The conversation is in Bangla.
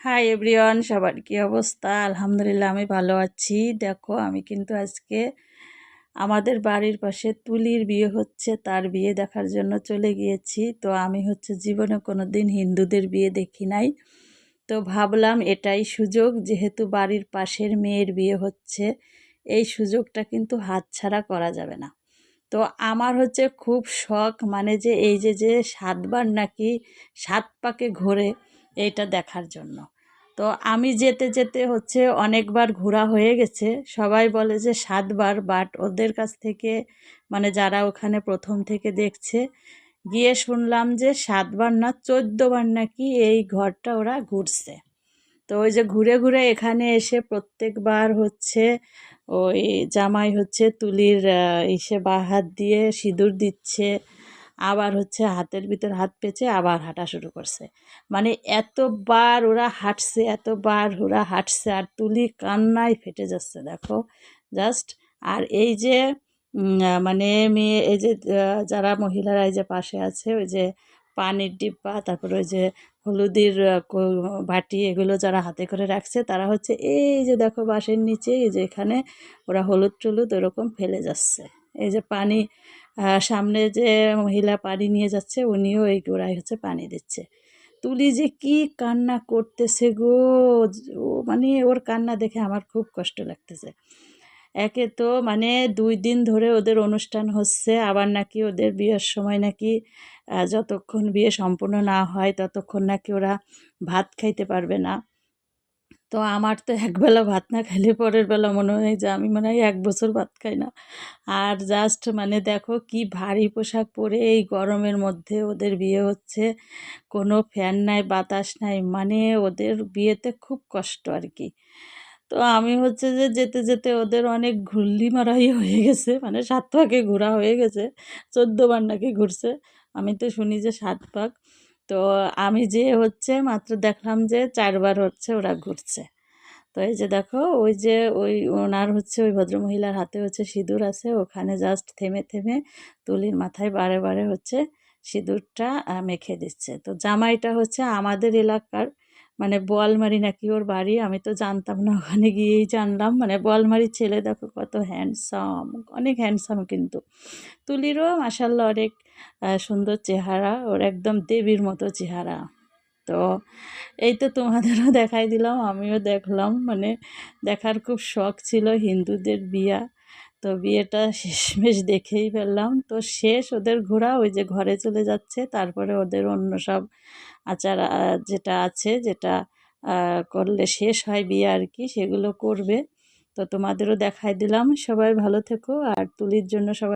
হাই এভরিওয়ান সবার কি অবস্থা? আলহামদুলিল্লাহ, আমি ভালো আছি। দেখো, আমি কিন্তু আজকে আমাদের বাড়ির পাশে তুলির বিয়ে হচ্ছে, তার বিয়ে দেখার জন্য চলে গিয়েছি। তো আমি হচ্ছে জীবনে কোনো দিন হিন্দুদের বিয়ে দেখি নাই। তো ভাবলাম এটাই সুযোগ, যেহেতু বাড়ির পাশের মেয়ের বিয়ে হচ্ছে, এই সুযোগটা কিন্তু হাতছাড়া করা যাবে না। তো আমার হচ্ছে খুব শখ মানে যে এই যে যে সাতবার নাকি সাত পাকে ঘোরে এইটা দেখার জন্য। তো আমি যেতে যেতে হচ্ছে অনেকবার ঘোরা হয়ে গেছে। সবাই বলে যে সাতবার বাট ওদের কাছ থেকে মানে যারা ওখানে প্রথম থেকে দেখছে, গিয়ে শুনলাম যে সাতবার না চোদ্দবার নাকি এই ঘরটা ওরা ঘুরছে। তো ওই যে ঘুরে ঘুরে এখানে এসে প্রত্যেকবার হচ্ছে ওই জামাই হচ্ছে তুলির ইসে বা হাত দিয়ে সিঁদুর দিচ্ছে। আবার হচ্ছে হাতের ভিতর হাত পেঁচে আবার হাঁটা শুরু করছে। মানে এতবার ওরা হাঁটছে, এতবার ওরা হাঁটছে আর তুলি কান্নায় ফেটে যাচ্ছে, দেখো। জাস্ট আর এই যে মানে মেয়ে, এই যে যারা মহিলারা এই যে পাশে আছে, ওই যে পানির ডিব্বা, তারপরে ওই যে হলুদের বাটি, এগুলো যারা হাতে করে রাখছে, তারা হচ্ছে এই যে দেখো বাঁশের নিচে, এই যে এখানে ওরা হলুদ টলুদ ওরকম ফেলে যাচ্ছে। এই যে পানি সামনে যে মহিলা পানি নিয়ে যাচ্ছে, উনিও এই গোড়ায় হচ্ছে পানি দিচ্ছে। তুলি যে কি কান্না করতেছে গো! মানে ওর কান্না দেখে আমার খুব কষ্ট লাগতেছে। একে তো মানে দুই দিন ধরে ওদের অনুষ্ঠান হচ্ছে, আবার নাকি ওদের বিয়ের সময় নাকি যতক্ষণ বিয়ে সম্পূর্ণ না হয় ততক্ষণ নাকি ওরা ভাত খাইতে পারবে না। তো আমার তো একবেলা ভাত না খাইলে পরের বেলা মনে হয় যে আমি মনে হয় এক বছর ভাত খাই না। আর জাস্ট মানে দেখো কি ভারী পোশাক পরে এই গরমের মধ্যে ওদের বিয়ে হচ্ছে। কোনো ফ্যান নাই, বাতাস নাই মানে ওদের বিয়েতে খুব কষ্ট আর কি তো আমি হচ্ছে যে যেতে যেতে ওদের অনেক ঘুরলি মারাই হয়ে গেছে মানে সাত পাকে ঘোরা হয়ে গেছে চোদ্দোবার নাকি ঘুরছে। আমি তো শুনি যে সাত পাক তো আমি যে হচ্ছে মাত্র দেখলাম যে চারবার হচ্ছে ওরা ঘুরছে। তো এই যে দেখো, ওই যে ওই ওনার হচ্ছে ওই ভদ্রমহিলার হাতে হচ্ছে সিঁদুর আছে, ওখানে জাস্ট থেমে থেমে তুলির মাথায় বারে বারে হচ্ছে সিঁদুরটা মেখে দিচ্ছে। তো জামাইটা হচ্ছে আমাদের এলাকার মানে বোয়ালমারি নাকি ওর বাড়ি? আমি তো জানতাম না, ওখানে গিয়েই জানলাম। মানে বোয়ালমারির ছেলে দেখো কত হ্যান্ডসাম অনেক হ্যান্ডসাম কিন্তু। তুলিরও মাসাল্লাহ অনেক সুন্দর চেহারা, ওর একদম দেবীর মতো চেহারা। তো এই তো তোমাদেরও দেখাই দিলাম, আমিও দেখলাম। মানে দেখার খুব শখ ছিল হিন্দুদের বিয়া। তো বিয়েটা শেষমেশ দেখেই ফেললাম। তো শেষ ওদের ঘোরা, ওই যে ঘরে চলে যাচ্ছে, তারপরে ওদের অন্য সব আচার যেটা আছে, যেটা করলে শেষ হয় বিয়ে আর কি, সেগুলো করবে। তো তোমাদেরও দেখাই দিলাম। সবাই ভালো থেকো, আর তুলির জন্য সবাই